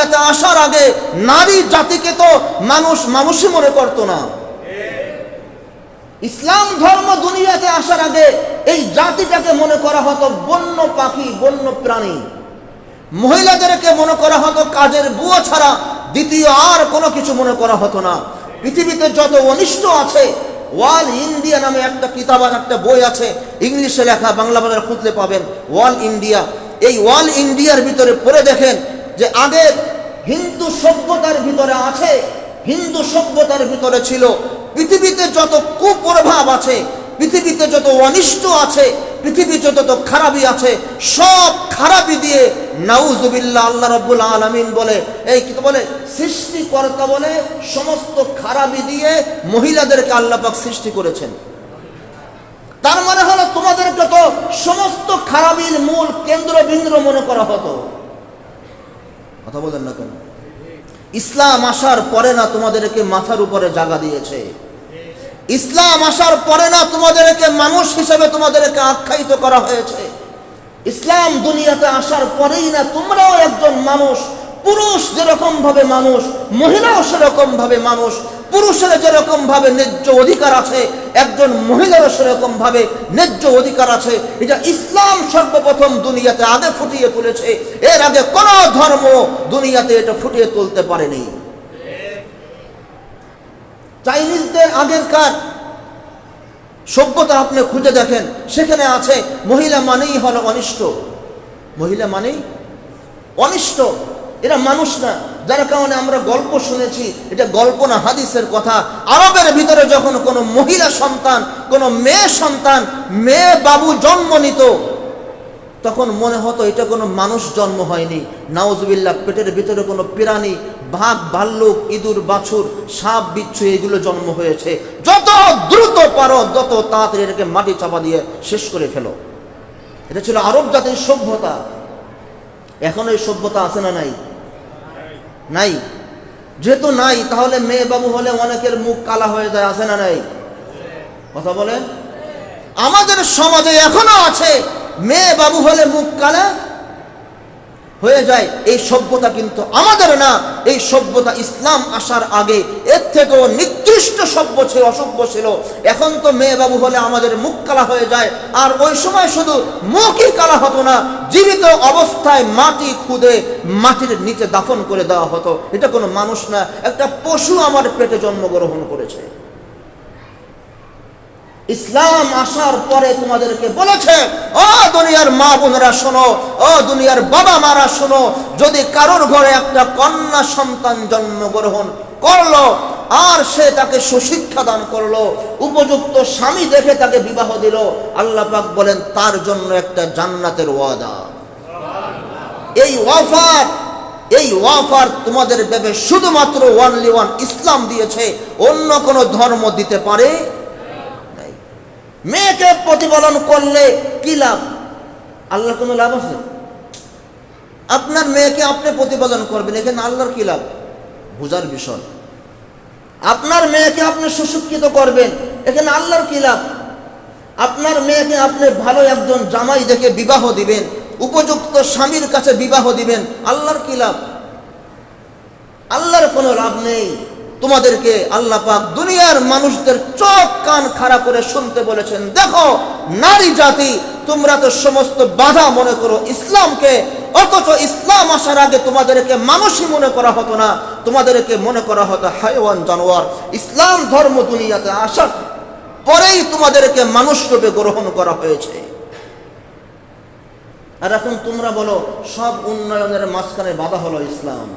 দুনিয়াতে আসার আগে নারী জাতিকে তো মানুষ মানুষই মনে করতো না। ইসলাম ধর্ম দুনিয়াতে আসার আগে এই জাতিটাকে মনে করা হতো বন্য পাখি, বন্য প্রাণী। মহিলাদেরকে মনে করা হতো কাজের বুয়ো ছাড়া দ্বিতীয় আর কোনো কিছু মনে করা হতো না। পৃথিবীতে যত অনিষ্ট আছে, ওয়াল ইন্ডিয়া নামে একটা কিতাব একটা বই আছে, ইংলিশে লেখা, বাংলা বাজার খুঁজলে পাবেন, ওয়াল ইন্ডিয়া। এই ওয়াল ইন্ডিয়ার ভিতরে পড়ে দেখেন যে আগের হিন্দু সভ্যতার ভিতরে আছে, হিন্দু সভ্যতার ভিতরে ছিল। পৃথিবীতে যত কুপ্রভাব আছে, পৃথিবীতে যত অনিষ্ট আছে, পৃথিবীতে যত খারাপই আছে, সব খারাপি দিয়ে নাউজুবিল্লাহ আল্লাহ রব্বুল আলমিন বলে, এই কি বলে, সৃষ্টিকর্তা বলে সমস্ত খারাপি দিয়ে মহিলাদেরকে আল্লাহ পাক সৃষ্টি করেছেন। তার মানে হলো তোমাদেরকে তো সমস্ত খারাপির মূল কেন্দ্রবিন্দু মনে করা হতো। কথা বলেন না কেন? ইসলাম আসার পরে না তোমাদেরকে মাথার উপরে জাগা দিয়েছে। ইসলাম আসার পরে না তোমাদেরকে মানুষ হিসেবে তোমাদেরকে আখ্যায়িত করা হয়েছে। ইসলাম দুনিয়াতে আসার পরেই না তোমরাও একজন মানুষ পুরুষ যেরকম ভাবে মানুষ, মহিলাও সেরকম ভাবে মানুষ, পুরুষের যেরকম ভাবে ন্যায্য অধিকার আছে, একজন মহিলারও সেরকম ভাবে ন্যায্য অধিকার আছে, এটা ইসলাম সর্বপ্রথম দুনিয়াতে আগে ফুটিয়ে তুলেছে, এর আগে কোন ধর্ম দুনিয়াতে এটা ফুটিয়ে তুলতে পারেনি। চাইনিজদের আগেরকার সভ্যতা আপনি খুঁজে দেখেন, সেখানে আছে, মহিলা মানেই হলো অনিষ্ট। মহিলা মানেই অনিষ্ট। এরা মানুষ না। যার কারণে আমরা গল্প শুনেছি, এটা গল্প না, হাদিসের কথা। আরবের ভিতরে যখন কোনো মহিলা সন্তান, কোনো মেয়ে সন্তান, মেয়ে বাবু জন্ম নিত, তখন মনে হতো এটা কোনো মানুষ জন্ম হয়নি। নাউজবিল্লা পেটের ভিতরে কোনো প্রাণী, বাঘ, ভাল্লুক, ইঁদুর, বাছুর, সাপ, বিচ্ছু, এগুলো জন্ম হয়েছে। যত দ্রুত পারো যত তাড়াতাড়ি এটাকে মাটি চাপা দিয়ে শেষ করে ফেলো। এটা ছিল আরব জাতির সভ্যতা। এখন এই সভ্যতা আছে না নাই? নাই। যেহেতু নাই, তাহলে মেয়ে বাবু হলে অনেকের মুখ কালা হয়ে যায়, আছে না নাই? কথা বলে আমাদের সমাজে এখনও আছে, মেয়ে বাবু হলে মুখ কালা হয়ে যায়, এই সভ্যতা কিন্তু আমাদের না। এই সভ্যতা ইসলাম আসার আগে এর থেকেও নিকৃষ্ট সভ্য ছিল, অসভ্য ছিল। এখন তো মেয়ে বাবু হলে আমাদের মুখ কালা হয়ে যায়। আর ওই সময় শুধু মুখই কালা হতো না, জীবিত অবস্থায় মাটি খুদে মাটির নিচে দাফন করে দেওয়া হতো। এটা কোনো মানুষ না, একটা পশু আমার পেটে জন্মগ্রহণ করেছে। ইসলাম আসার পরে তোমাদেরকে বলেছে, ও দুনিয়ার মা বোনেরা শোনো, ও দুনিয়ার বাবা মারা শোনো, যদি কারোর ঘরে একটা কন্যা সন্তান জন্মগ্রহণ করল আর সে তাকে সুশিক্ষা দান করল, উপযুক্ত স্বামী দেখে তাকে বিবাহ দিল, আল্লাহ পাক বলেন, তার জন্য একটা জান্নাতের ওয়াদা। এই ওয়াফার এই ওয়াফার তোমাদের ভেবে শুধুমাত্র ওয়ানলি ওয়ান ইসলাম দিয়েছে, অন্য কোনো ধর্ম দিতে পারে মেয়েকে প্রতিপালন করলে কি লাভ? আল্লাহর কোনো লাভ আছে? আপনার মেয়েকে আপনি প্রতিপালন করবেন, এখানে আল্লাহর কি লাভ? বোঝার বিষয়। আপনার মেয়েকে আপনি সুশিক্ষিত করবেন, এখানে আল্লাহর কি লাভ? আপনার মেয়েকে আপনি ভালো একজন জামাই দেখে বিবাহ দিবেন, উপযুক্ত স্বামীর কাছে বিবাহ দিবেন, আল্লাহর কি লাভ? আল্লাহর কোনো লাভ নেই। তোমাদেরকে আল্লাহ পাক দুনিয়ার মানুষদের চোখ কান খাড়া করে শুনতে বলেছেন। দেখো, নারী জাতি, তোমরা তো সমস্ত বাধা মনে করো ইসলামকে, অথচ ইসলাম আসার আগে তোমাদেরকে মানুষই মনে করা হতো না। তোমাদেরকে মনে করা হতো হাইওয়ান, জানোয়ার। ইসলাম ধর্ম দুনিয়াতে আসার পরেই তোমাদেরকে মানুষ রূপে গ্রহণ করা হয়েছে। আর এখন তোমরা বলো, সব উন্নয়নের মাঝখানে বাধা হলো ইসলাম।